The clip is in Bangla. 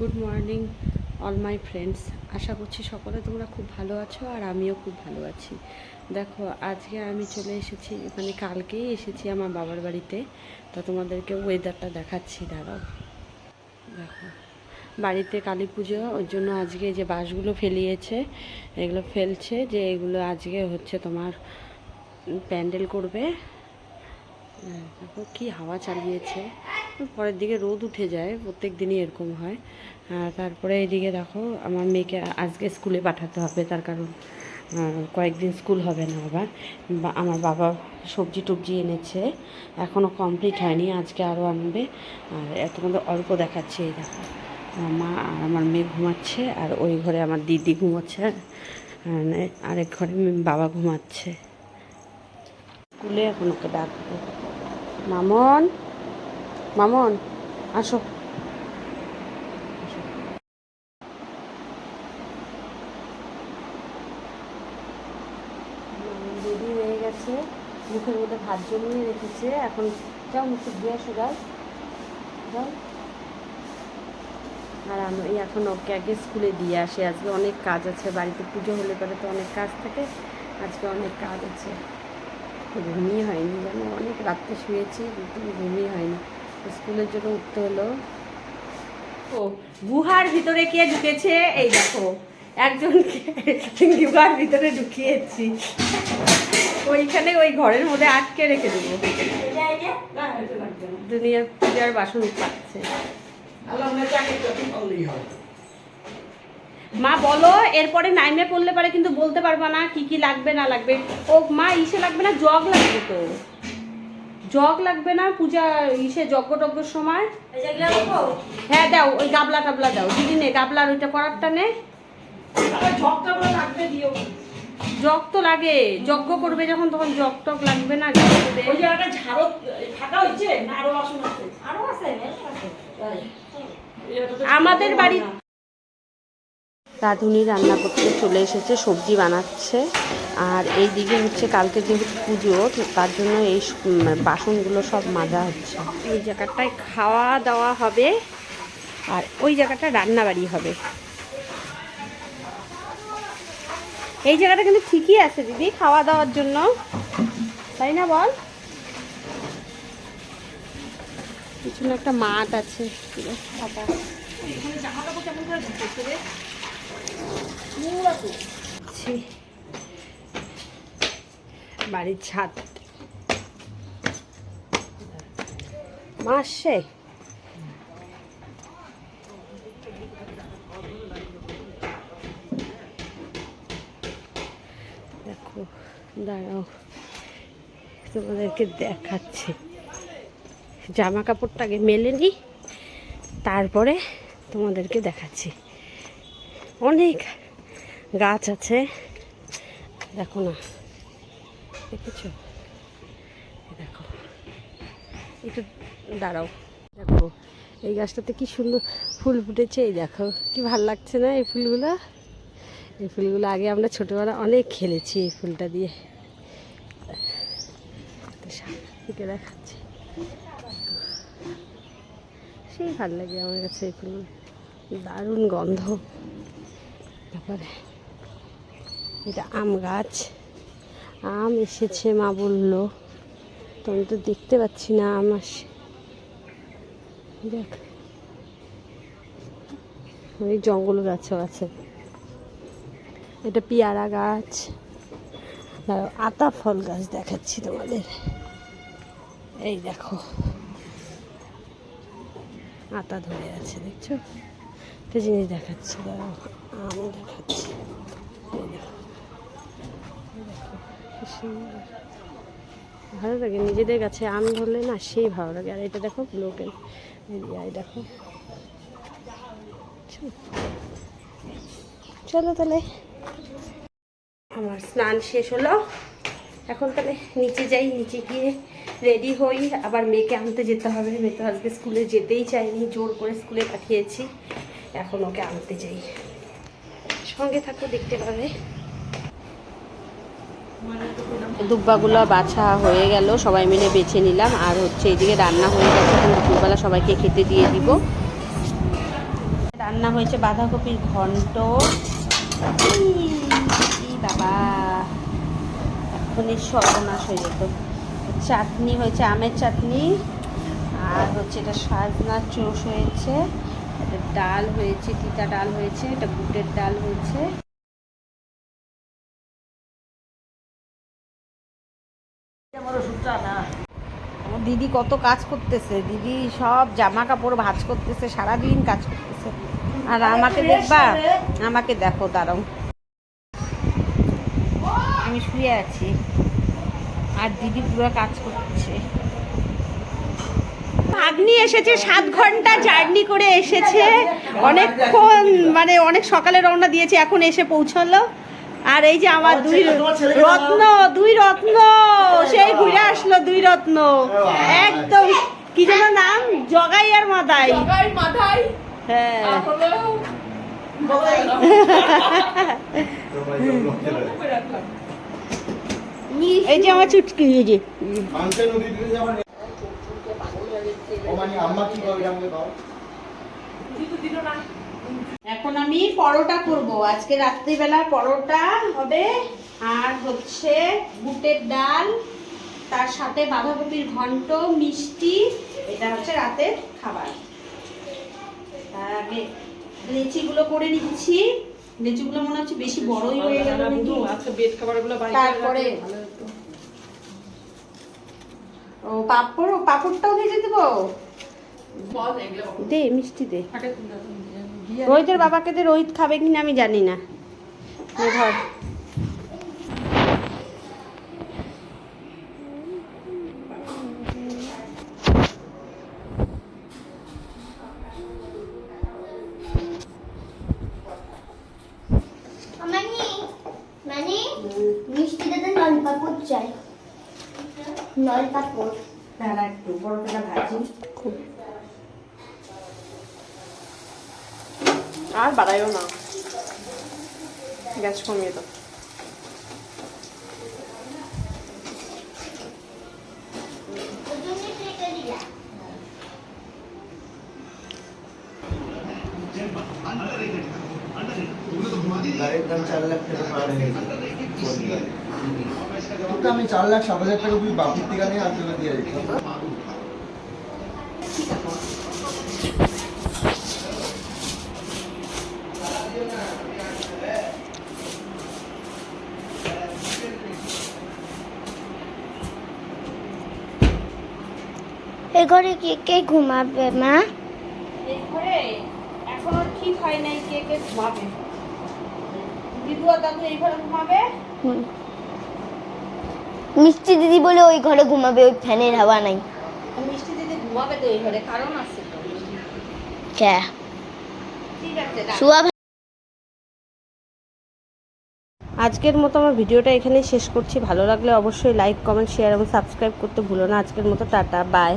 Good morning all my friends. আশা করছি সকলে তোমরা খুব ভালো আছো আর আমিও খুব ভালো আছি। দেখো আজকে আমি চলে এসেছি মানে কালকেই এসেছি আমার বাবার বাড়িতে। তা তোমাদেরকে ওয়েদারটা দেখাচ্ছি দাঁড়াও। দেখো বাড়িতে কালী পুজো ওই জন্য আজকে যে বাঁশগুলো ফেলিয়েছে এগুলো ফেলছে যে এগুলো আজকে হচ্ছে তোমার প্যান্ডেল করবে। হ্যাঁ, দেখো কি হাওয়া চালিয়েছে। পরের দিকে রোদ উঠে যায়, প্রত্যেক দিনই এরকম হয়। তারপরে এদিকে দেখো, আমার মেয়েকে আজকে স্কুলে পাঠাতে হবে, তার কারণ কয়েকদিন স্কুল হবে না আবার। আমার বাবা সবজি টবজি এনেছে এখনও কমপ্লিট হয়নি, আজকে আরও আনবে। আর এত মধ্যে অল্প দেখাচ্ছে, এই দেখো। আমার মা আর আমার মেয়ে ঘুমাচ্ছে, আর ওই ঘরে আমার দিদি ঘুমাচ্ছে, আর আরেক ঘরে বাবা ঘুমাচ্ছে। স্কুলে এখন ওকে ডাকবো। মামন? মামন, আসো। রেডি হয়ে গেছে। মুখের মধ্যে ভাত জমিয়ে রেখেছে। এখন যাও, মুখে দিয়ে আসো, যাও। যাও। আর আমি এখন ওকে আগে স্কুলে দিয়ে আসি। আজকে অনেক কাজ আছে। বাড়িতে পুজো হলে পরে তো অনেক কাজ থাকে। আজকে অনেক কাজ আছে। ঘুমিয়ে হয়নি যেন অনেক রাত্রে শুয়েছি, কিন্তু ঘুমিয়ে হয়নি। স্কুলের জন্য উঠতে হলো। ও, গুহার ভিতরে কে ঢুকেছে? এই দেখো, একজনকে গুহার ভিতরে ঢুকিয়েছি। ওইখানে ওই ঘরের মধ্যে আটকে রেখে দেবো। দুনিয়ার পূজার বাসন পাচ্ছে মা, বলো, এরপরে নাইমে পড়লে পারে, কিন্তু বলতে পারবা না কি কি লাগবে, না লাগবে। ও, মা, ইসে লাগবে না, জগ লাগবে তো। জগ লাগবে না পূজা ইসে যজ্ঞ টজ্ঞর সময় হ্যাঁ দাও ওই গাবলা টাবলা দাও দিদি নে গাবলার ওইটা করারটা নে। জগ তো লাগে যজ্ঞ করবে যখন তখন জগ টক লাগবে না আমাদের জায়গাটা রাঁধুনি রান্না করতে চলে এসেছে সবজি বানাচ্ছে। আর এই দিকে হচ্ছে কালকে যেহেতু পুজো তার জন্য এই বাসনগুলো সব মাজা হচ্ছে। এই জায়গাটায় খাওয়া দাওয়া হবে আর ওই জায়গাটা রান্নাবাড়ি হবে। এই জায়গাটা কিন্তু ঠিকই আছে দিদি খাওয়া দাওয়ার জন্য। তাই না বল? পিছনে একটা মাঠ আছে। বাড়ির ছাদ। মা আসছে? দেখো, দাঁড়াও। তোমাদেরকে দেখাচ্ছি। জামা কাপড়টা আগে মেলে নিই তারপরে তোমাদেরকে দেখাচ্ছি। অনেক গাছ আছে। দেখো না। দেখেছ? দেখো। একটু দাঁড়াও। দেখো, এই গাছটাতে কি সুন্দর ফুল ফুটেছে। এই দেখো, কি ভালো লাগছে না এই ফুলগুলো? এই ফুলগুলো আগে আমরা ছোটোবেলা অনেক খেলেছি এই ফুলটা দিয়ে। থেকে দেখাচ্ছি। সেই ভালো লাগে আমার কাছে এই ফুল। দারুণ গন্ধ। তারপরে এটা আম গাছ। আম এসেছে, মা বলল। তো আমি তো দেখতে পাচ্ছি না আম আসে দেখ। এই জঙ্গল গাছও আছে। এটা পেয়ারা গাছ। আতা ফল গাছ দেখাচ্ছি তোমাদের। এই দেখো। আতা ধরে আছে, দেখছ? একটা জিনিস দেখাচ্ছি, দাঁড়াও। ভালো লাগে, নিজেদের কাছে আম ধরলে না সেই ভালো লাগে। আর এটা দেখো ব্লোকেন এই দেখো। চলো তাহলে। আমার স্নান শেষ হলো। এখন তাহলে নিচে যাই, নিচে গিয়ে রেডি হই। আবার মেয়েকে আনতে যেতে হবে। মেয়ে তো আজকে স্কুলে যেতেই চাইনি জোর করে স্কুলে পাঠিয়েছি। এখন ওকে আনতে যাই। সঙ্গে দেখতে পাবে। দুব্বাগুলো বাছা হয়ে গেল, সবাই মিলে বেছে নিলাম। আর হচ্ছে এইদিকে রান্না হয়ে গেছে দুপুরবেলা সবাইকে খেতে দিয়ে দিব। রান্না হয়েছে বাঁধাকপির ঘন্ট। বাবা, এখনই সর্বনাশ হয়ে যেত। চাটনি হয়েছে, আমের চাটনি। আর হচ্ছে এটা সাজনার চোষ হয়েছে। ডাল হয়েছে, তিতা ডাল হয়েছে, এটা বুটের ডাল হয়েছে। দিদি কত কাজ করতেছে, দিদি সব জামা কাপড় ভাজ করতেছে, সারাদিন কাজ করতেছে। আর আমাকে দেখবা, আমাকে দেখো, দাঁড়াও। আমি শুয়ে আছি, আর দিদি পুরো কাজ করছে। ভাগ্নি এসেছে সাত ঘণ্টা জার্নি করে এসেছে। অনেকক্ষণ মানে অনেক সকালে রওনা দিয়েছে এখন এসে পৌঁছালো। আর এই যে আমার দুই রত্ন দুই রত্ন সেই ঘুরে আসলো দুই রত্ন। একদম কি যেন নাম? জগাই আর মাথায় হ্যাঁ। এই যে আমার চুটকি এই যে। ও মানে আম্মা কি করবে আমাকে দাও। এখন আমি পরোটা করব। আজকে রাত্রিবেলা পরোটা হবে আর হচ্ছে বুটের ডাল তার সাথে বাঁধাকপির ঘন্ট মিষ্টি এটা হচ্ছে রাতের খাবার। তার আগে লেচিগুলো করে নিচ্ছি। লেচিগুলো মনে হচ্ছে বেশি বড়ই হয়ে গেল বাড়ি তারপরে ও পাপড় পাপড়টাও ভেজে দেবো দে মিষ্টি দে। রোহিতের বাবাকে দে রোহিত খাবে কিনা আমি জানি না। নে ধর। মানি মানি মিষ্টিটাতে নলপাপড় চাই নলপাপড় দাঁড়া একটু ভাজি। আর বাড়াইও না। গ্যাস কমিয়ে দাও। ওজনে থেকে দিলা গাড়ির দাম চার লাখ টাকা তোকে আমি চার লাখ সাত হাজার টাকা তুই বাপির থেকে নিয়ে আর তোকে দিয়ে দিচ্ছি। এ ঘরে কে কে ঘুমাবে মা? এই ঘরে এখনও ঠিক হয় নাই কে কে ঘুমাবে। দিদু দাদু এই ঘরে ঘুমাবে। মিষ্টি দিদি বলে ওই ঘরে ঘুমাবে ওই ফ্যানের হাওয়া নাই। মিষ্টি দিদি ঘুমাবে তো এই ঘরে কারণ আছে। শুয়া আজকের মতো আমার ভিডিওটা এখানেই শেষ করছি। ভালো লাগলে অবশ্যই লাইক কমেন্ট শেয়ার এবং সাবস্ক্রাইব করতে ভুলো না। আজকের মতো টাটা বাই